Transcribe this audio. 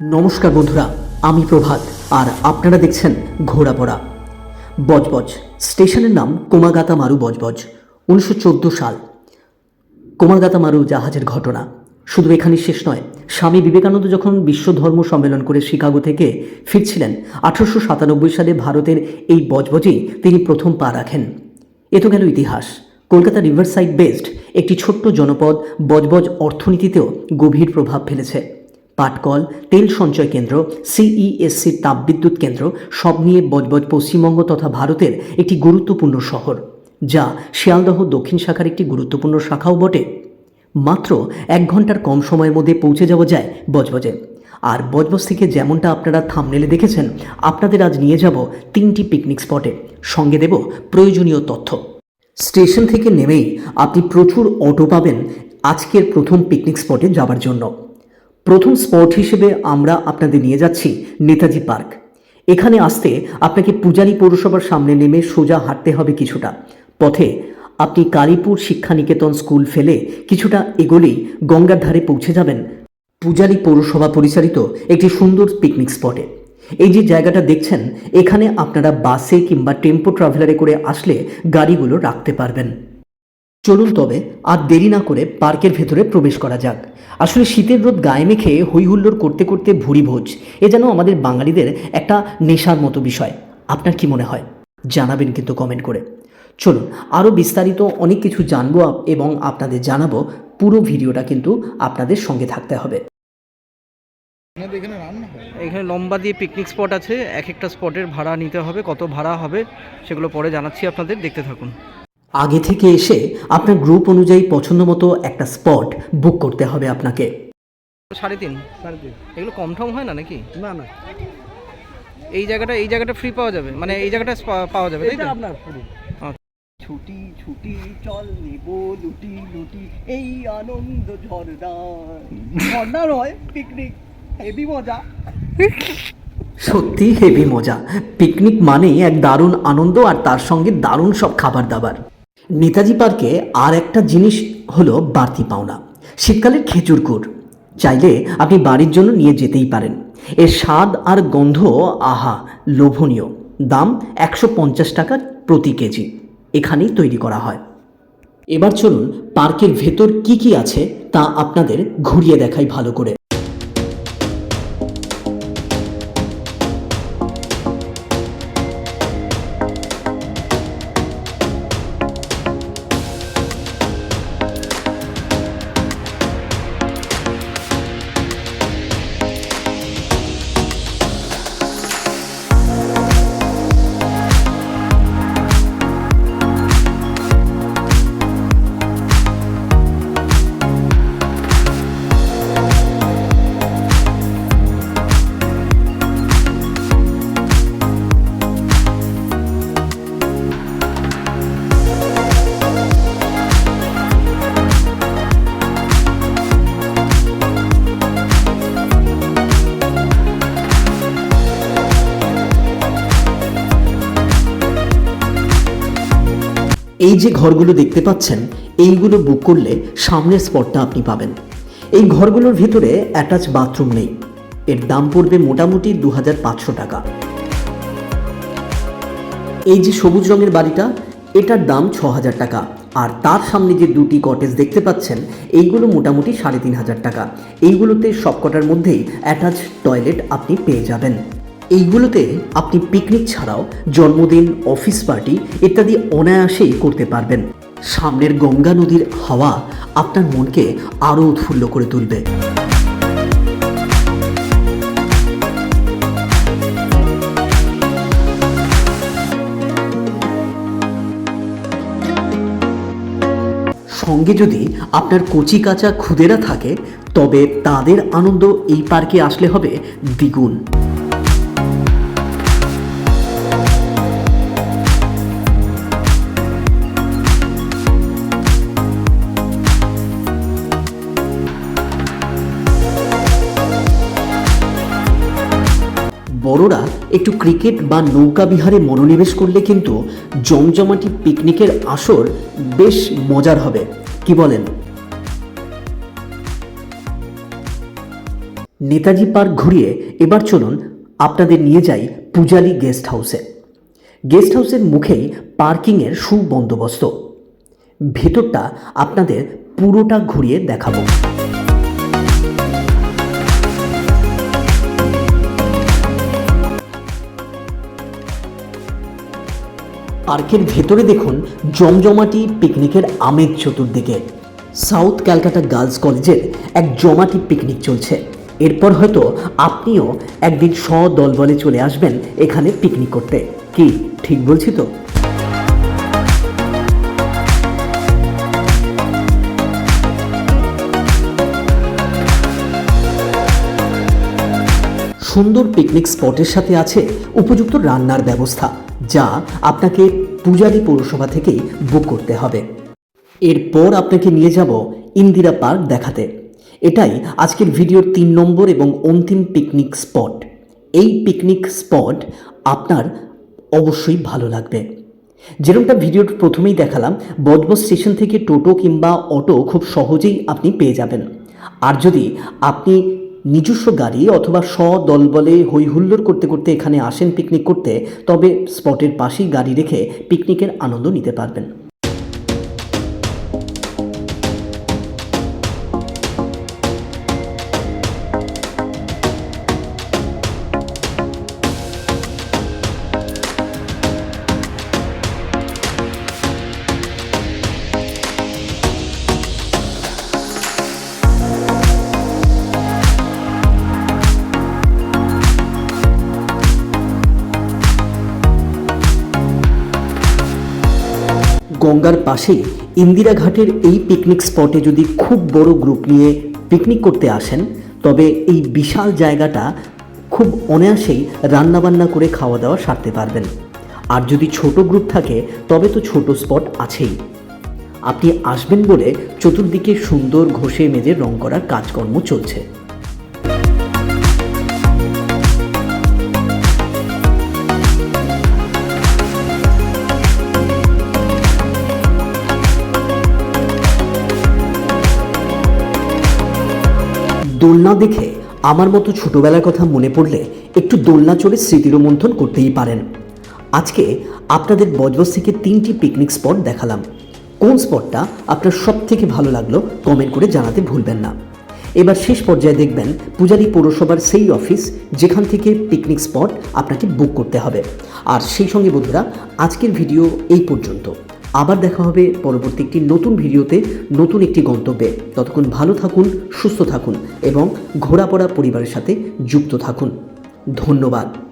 নমস্কার বন্ধুরা, আমি প্রভাত, আর আপনারা দেখছেন ঘোড়াপড়া। বজবজ, স্টেশনের নাম কোমাগাতা মারু বজবজ, উনিশশো চোদ্দ সাল। কোমাগাতা মারু জাহাজের ঘটনা। শুধু এখানে শেষ নয়, স্বামী বিবেকানন্দ যখন বিশ্ব ধর্ম সম্মেলন করে শিকাগো থেকে ফিরছিলেন, আঠারোশো সাতানব্বই সালে ভারতের এই বজবজেই তিনি প্রথম পা রাখেন। এ তো গেল ইতিহাস। কলকাতা রিভারসাইড বেসড একটি ছোট্ট জনপদ বজবজ অর্থনীতিতেও গভীর প্রভাব ফেলেছে। পাটকল, তেল সঞ্চয় কেন্দ্র সিইএসসি তাপবিদ্যুৎ কেন্দ্র, সব নিয়ে বজবজ পশ্চিমবঙ্গ তথা ভারতের একটি গুরুত্বপূর্ণ শহর, যা শিয়ালদহ দক্ষিণ শাখার একটি গুরুত্বপূর্ণ শাখাও বটে। মাত্র এক ঘণ্টার কম সময়ের মধ্যে পৌঁছে যাওয়া যায় বজবজে। আর বজবজ থেকে যেমনটা আপনারা থামনেলে দেখেছেন, আপনাদের আজ নিয়ে যাব তিনটি পিকনিক স্পটে সঙ্গে দেব প্রয়োজনীয় তথ্য। স্টেশন থেকে নেমেই আপনি প্রচুর অটো পাবেন আজকের প্রথম পিকনিক স্পটে যাবার জন্য। প্রথম স্পট হিসেবে আমরা আপনাদের নিয়ে যাচ্ছি নেতাজি পার্ক। এখানে আসতে আপনাকে পূজারি পৌরসভার সামনে নেমে সোজা হাঁটতে হবে কিছুটা। পথে আপনি কালীপুর শিক্ষানিকেতন স্কুল ফেলে কিছুটা এগোলেই গঙ্গার ধারে পৌঁছে যাবেন পূজারি পৌরসভা পরিচালিত একটি সুন্দর পিকনিক স্পটে এই যে জায়গাটা দেখছেন, এখানে আপনারা বাসে কিংবা টেম্পো ট্রাভেলারে করে আসলে গাড়িগুলো রাখতে পারবেন। চলুন তবে আর দেরি না করে পার্কের ভেতরে প্রবেশ করা যাক। আসলে শীতের রোদ গায়ে মেখে হইহুল্লোড় করতে করতে ভুরি ভোজ এ যেন আমাদের বাঙালিদের একটা নেশার মতো বিষয়। আপনার কি মনে হয়? জানাবেন কিন্তু কমেন্ট করে। চলুন আরও বিস্তারিত অনেক কিছু জানব এবং আপনাদের জানাব পুরো ভিডিওটা কিন্তু আপনাদের সঙ্গে থাকতে হবে। এখানে লম্বা দিয়ে পিকনিক স্পট আছে এক একটা স্পটের ভাড়া নিতে হবে কত ভাড়া হবে সেগুলো পরে জানাচ্ছি আপনাদের দেখতে থাকুন। আগে থেকে এসে আপনার গ্রুপ অনুযায়ী পছন্দ মতো একটা স্পট বুক করতে হবে আপনাকে। সাড়ে তিন? সাড়ে তিন। এগুলো কম টম হয় না নাকি? না না। এই জায়গাটা এই জায়গাটা ফ্রি পাওয়া যাবে? মানে এই জায়গাটা পাওয়া যাবে তাই তো? আপনার আচ্ছা। ছুটি ছুটি চল নিব লুটি লুটি এই আনন্দ ঝর্ণা। ঝর্ণা নয় পিকনিক হেভি মজা। সত্যি হেভি মজা। পিকনিক মানেই এক দারুণ আনন্দ আর তার সঙ্গে দারুণ সব খাবার দাবার নেতাজি পার্কে আর একটা জিনিস হলো বাড়তি পাওনা। শীতকালের খেজুর গুড়। চাইলে আপনি বাড়ির জন্য নিয়ে যেতেই পারেন। এর স্বাদ আর গন্ধ, আহা, লোভনীয়। দাম একশো পঞ্চাশ টাকা প্রতি কেজি। এখানেই তৈরি করা হয়। এবার চলুন পার্কের ভেতর কি কি আছে তা আপনাদের ঘুরিয়ে দেখাই ভালো করে। এই যে ঘরগুলো দেখতে পাচ্ছেন, এইগুলো বুক করলে সামনের স্পটটা আপনি পাবেন। এই ঘরগুলোর ভিতরে অ্যাটাচ বাথরুম নেই। এর দাম পড়বে মোটামুটি দু হাজার পাঁচশো টাকা। এই যে সবুজ রঙের বাড়িটা, এটার দাম ছ হাজার টাকা। আর তার সামনে যে দুটি কটেজ দেখতে পাচ্ছেন, এইগুলো মোটামুটি সাড়ে তিন হাজার টাকা। এইগুলোতে সবকটার মধ্যেই অ্যাটাচ টয়লেট আপনি পেয়ে যাবেন। এইগুলোতে আপনি পিকনিক ছাড়াও জন্মদিন অফিস পার্টি ইত্যাদি অনায়াসেই করতে পারবেন। সামনের গঙ্গা নদীর হাওয়া আপনার মনকে আরও উৎফুল্ল করে তুলবে। সঙ্গে যদি আপনার কচি কাঁচা খুদেরা থাকে, তবে তাদের আনন্দ এই পার্কে আসলে হবে দ্বিগুণ। বড়রা একটু ক্রিকেট বা নৌকা বিহারে মনোনিবেশ করলে কিন্তু জমজমাটি পিকনিকের আসর বেশ মজার হবে। কি বলেন? নেতাজি পার্ক ঘুরিয়ে এবার চলুন আপনাদের নিয়ে যাই পূজালি গেস্ট হাউসে। গেস্ট হাউসের মুখেই পার্কিংয়ের সুবন্দোবস্ত। ভেতরটা আপনাদের পুরোটা ঘুরিয়ে দেখাবো। পার্কের ভেতরে দেখুন জমজমাটি পিকনিকের আমেজ চতুর্দিকে। সাউথ ক্যালকাটা গার্লস কলেজের এক জমাটি পিকনিক চলছে। এরপর হয়তো আপনিও একদিন সদল বলে চলে আসবেন এখানে পিকনিক করতে। কি, ঠিক বলছি তো? সুন্দর পিকনিক স্পটের সাথে আছে উপযুক্ত রান্নার ব্যবস্থা, যা আপনাকে পূজারী পৌরসভা থেকেই বুক করতে হবে। এরপর আপনাকে নিয়ে যাব ইন্দিরা পার্ক দেখাতে। এটাই আজকের ভিডিওর তিন নম্বর এবং অন্তিম পিকনিক স্পট এই পিকনিক স্পট আপনার অবশ্যই ভালো লাগবে। যেরকমটা ভিডিওর প্রথমেই দেখালাম বজবজ স্টেশন থেকে টোটো কিংবা অটো খুব সহজেই আপনি পেয়ে যাবেন। আর যদি আপনি নিজস্ব গাড়ি অথবা স দলবলে হৈহুল্লোর করতে করতে এখানে আসেন পিকনিক করতে, তবে স্পটের পাশেই গাড়ি রেখে পিকনিকের আনন্দ নিতে পারবেন। গঙ্গার পাশেই ইন্দিরা ঘাটের এই পিকনিক স্পটে যদি খুব বড় গ্রুপ নিয়ে পিকনিক করতে আসেন, তবে এই বিশাল জায়গাটা খুব অনায়াসেই রান্নাবান্না করে খাওয়া দাওয়া সারতে পারবেন। আর যদি ছোট গ্রুপ থাকে, তবে তো ছোট স্পট আছেই। আপনি আসবেন বলে চতুর্দিকে সুন্দর ঘষে মেজে রং করার কাজকর্ম চলছে। দোলনা দেখে আমার মতো ছোটবেলার কথা মনে পড়লে একটু দোলনা চড়ে স্মৃতিরোমন্থন করতেই পারেন। আজকে আপনাদের বজবজ থেকে তিনটি পিকনিক স্পট দেখালাম। কোন স্পটটা আপনার সব থেকে ভালো লাগল কমেন্ট করে জানাতে ভুলবেন না। এবার শেষ পর্যায়ে দেখবেন পূজারি পৌরসভার সেই অফিস যেখান থেকে পিকনিক স্পট আপনাকে বুক করতে হবে। আর সেই সঙ্গে বন্ধুরা, আজকের ভিডিও এই পর্যন্ত। আবার দেখা হবে পরবর্তী একটি নতুন ভিডিওতে, নতুন একটি গন্তব্যে। ততক্ষণ ভালো থাকুন, সুস্থ থাকুন এবং ঘোরাপড়া পরিবারের সাথে যুক্ত থাকুন। ধন্যবাদ।